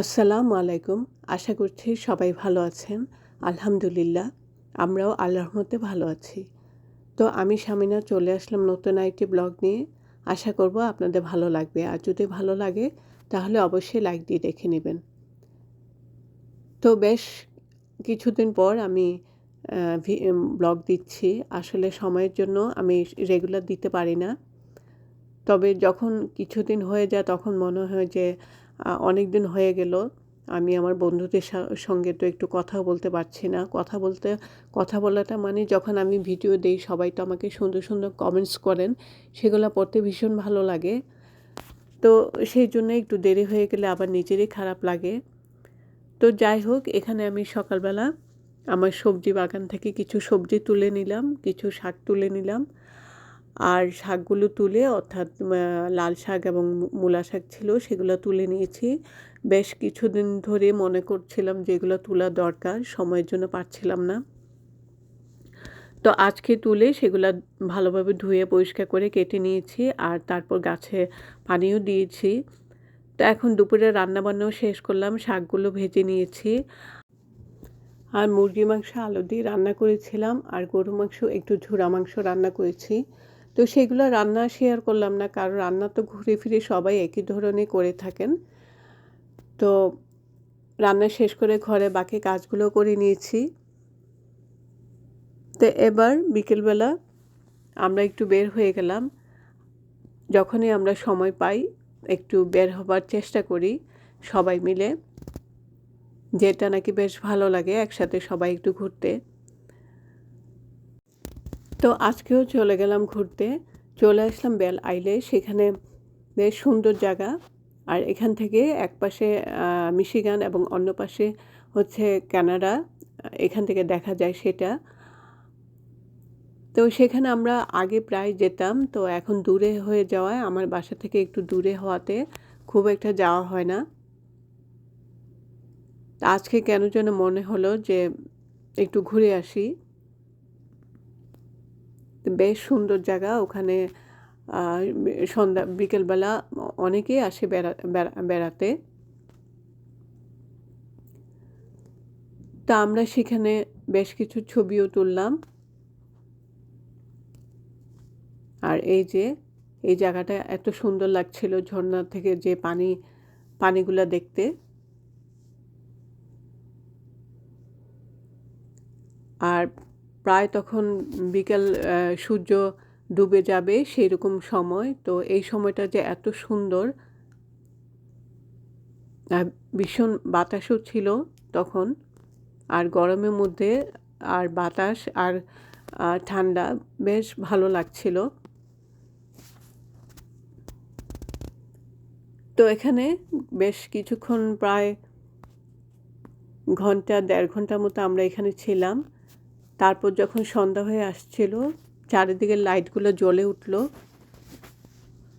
আসসালামু আলাইকুম। আশা করছি সবাই ভালো আছেন। আলহামদুলিল্লাহ, আমরাও আল্লাহর মধ্যে ভালো আছি। তো আমি সামিনা চলে আসলাম নতুন আইটি ব্লগ নিয়ে। আশা করব আপনাদের ভালো লাগবে। আর যদি ভালো লাগে, তাহলে অবশ্যই লাইক দিয়ে দেখে নেবেন। তো বেশ কিছুদিন পর আমি ব্লগ দিচ্ছি। আসলে সময়ের জন্য আমি রেগুলার দিতে পারি না। তবে যখন কিছুদিন হয়ে যায়, তখন মনে হয় যে অনেক দিন হয়ে গেল। আমি আমার বন্ধুদের সঙ্গে তো একটু কথাও বলতে পারছি না। কথা বলতে, কথা বলাটা মানে যখন আমি ভিডিও দিই, সবাই তো আমাকে সুন্দর সুন্দর কমেন্টস করেন, সেগুলো পড়তে ভীষণ ভালো লাগে। তো সেই জন্য একটু দেরি হয়ে গেলে আবার নিজেরই খারাপ লাগে। তো যাই হোক, এখানে আমি সকালবেলা আমার সবজি বাগান থেকে কিছু সবজি তুলে নিলাম, কিছু শাক তুলে নিলাম। আর শাকগুলো তুলে, অর্থাৎ লাল শাক এবং মূলা শাক ছিল সেগুলো তুলে নিয়েছি। বেশ কিছুদিন ধরে মনে করছিলাম যেগুলো তোলা দরকার, সময়ের জন্য পারছিলাম না। তো আজকে তুলে সেগুলো ভালোভাবে ধুয়ে, পরিষ্কার করে কেটে নিয়েছি আর তারপর গাছে পানিও দিয়েছি। তো এখন দুপুরে রান্নাবান্নাও শেষ করলাম, শাকগুলো ভেজে নিয়েছি। আর মুরগি মাংস আলু দিয়ে রান্না করেছিলাম আর গরু মাংস, একটু ঝুরা মাংস রান্না করেছি। তো সেগুলো রান্না শেয়ার করলাম না, কারণ রান্না তো ঘুরে ফিরে সবাই একই ধরনের করে থাকেন। তো রান্না শেষ করে ঘরে বাকি কাজগুলো করে নিয়েছি। তো এবার বিকেলবেলা আমরা একটু বের হয়ে গেলাম। যখনই আমরা সময় পাই, একটু বের হবার চেষ্টা করি সবাই মিলে। যেটা নাকি বেশ ভালো লাগে একসাথে সবাই একটু ঘুরতে। তো আজকেও চলে গেলাম ঘুরতে। চলে আসলাম বেল আইলে। সেখানে বেশ সুন্দর জায়গা। আর এখান থেকে এক পাশে মিশিগান এবং অন্য পাশে হচ্ছে কানাডা। এখান থেকে দেখা যায় সেটা। তো সেখানে আমরা আগে প্রায় যেতাম। তো এখন দূরে হয়ে যাওয়ায় আমার বাসা থেকে একটু দূরে হওয়াতে খুব একটা যাওয়া হয় না। আজকে কেন যেন মনে হলো যে একটু ঘুরে আসি। বেশ সুন্দর জায়গা। ওখানে সন্ধ্যা, বিকেলবেলা অনেকেই আসে বেড়া, বেড়াতে। তা আমরা সেখানে বেশ কিছু ছবিও তুললাম। আর এই যে, এই জায়গাটা এত সুন্দর লাগছিল ঝর্ণা থেকে যে পানি, পানিগুলা দেখতে। আর প্রায় তখন বিকেল সূর্য ডুবে যাবে সেই রকম সময়। তো এই সময়টা যে এত সুন্দর ভীষণ বাতাসও ছিল তখন। আর গরমের মধ্যে আর বাতাস আর ঠান্ডা বেশ ভালো লাগছিল। তো এখানে বেশ কিছুক্ষণ প্রায় ঘণ্টা, দেড় ঘণ্টার মতো আমরা এখানে ছিলাম। তারপর যখন সন্ধ্যা হয়ে আসছিল, চারিদিকে লাইটগুলো জ্বলে উঠল।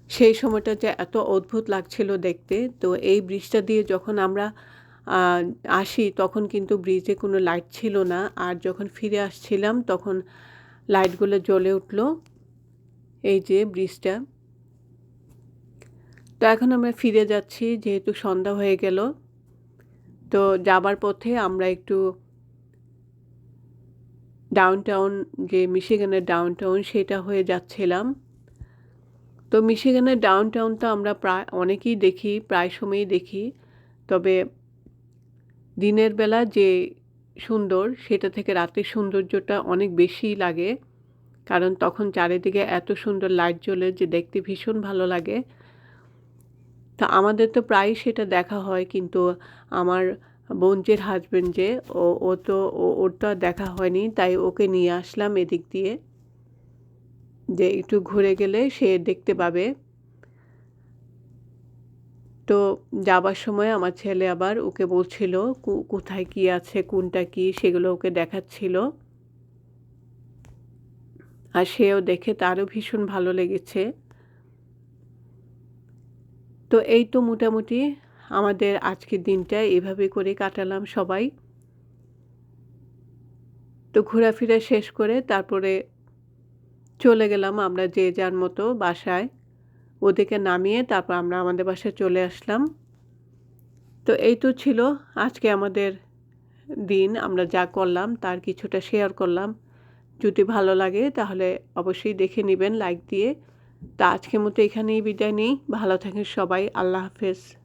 সেই সময়টা যে এত অদ্ভুত লাগছিল দেখতে। তো এই ব্রিজটা দিয়ে যখন আমরা আসি, তখন কিন্তু ব্রিজে কোনো লাইট ছিল না। আর যখন ফিরে আসছিলাম, তখন লাইটগুলো জ্বলে উঠল। এই যে ব্রিজটা। তো এখন আমরা ফিরে যাচ্ছি, যেহেতু সন্ধ্যা হয়ে গেল। তো যাবার পথে আমরা একটু ডাউনটাউন যে মিশিগানের ডাউনটাউন সেটা হয়ে যাচ্ছিলাম। তো মিশিগানের ডাউনটাউন তো আমরা প্রায় অনেকেই দেখি, প্রায় সময়ই দেখি। তবে দিনের বেলা যে সুন্দর, সেটা থেকে রাতের সৌন্দর্যটা অনেক বেশি লাগে। কারণ তখন চারিদিকে এত সুন্দর লাইট জ্বলে যে দেখতে ভীষণ ভালো লাগে। তা আমাদের তো প্রায়ই সেটা দেখা হয়, কিন্তু আমার বোনজের হাজব্যান্ড যে, ও ও তো ওর তো আর দেখা হয়নি, তাই ওকে নিয়ে আসলাম এদিক দিয়ে। যে একটু ঘুরে গেলে সে দেখতে পাবে। তো যাবার সময় আমার ছেলে আবার ওকে বলছিল কোথায় কি আছে, কোনটা কি, সেগুলো ওকে দেখাচ্ছিল। আর সেও দেখে তারও ভীষণ ভালো লেগেছে। তো এই তো মোটামুটি আমাদের আজকের দিনটা এভাবে করে কাটালাম সবাই। তো ঘোরাফেরা শেষ করে তারপরে চলে গেলাম আমরা যে যার মতো বাসায়। ওদেরকে নামিয়ে তারপর আমরা আমাদের বাসায় চলে আসলাম। তো এই তো ছিল আজকে আমাদের দিন, আমরা যা করলাম তার কিছুটা শেয়ার করলাম। যদি ভালো লাগে তাহলে অবশ্যই দেখে নেবেন লাইক দিয়ে। তা আজকের মতো এখানেই বিদায় নেই। ভালো থাকেন সবাই। আল্লাহ হাফেজ।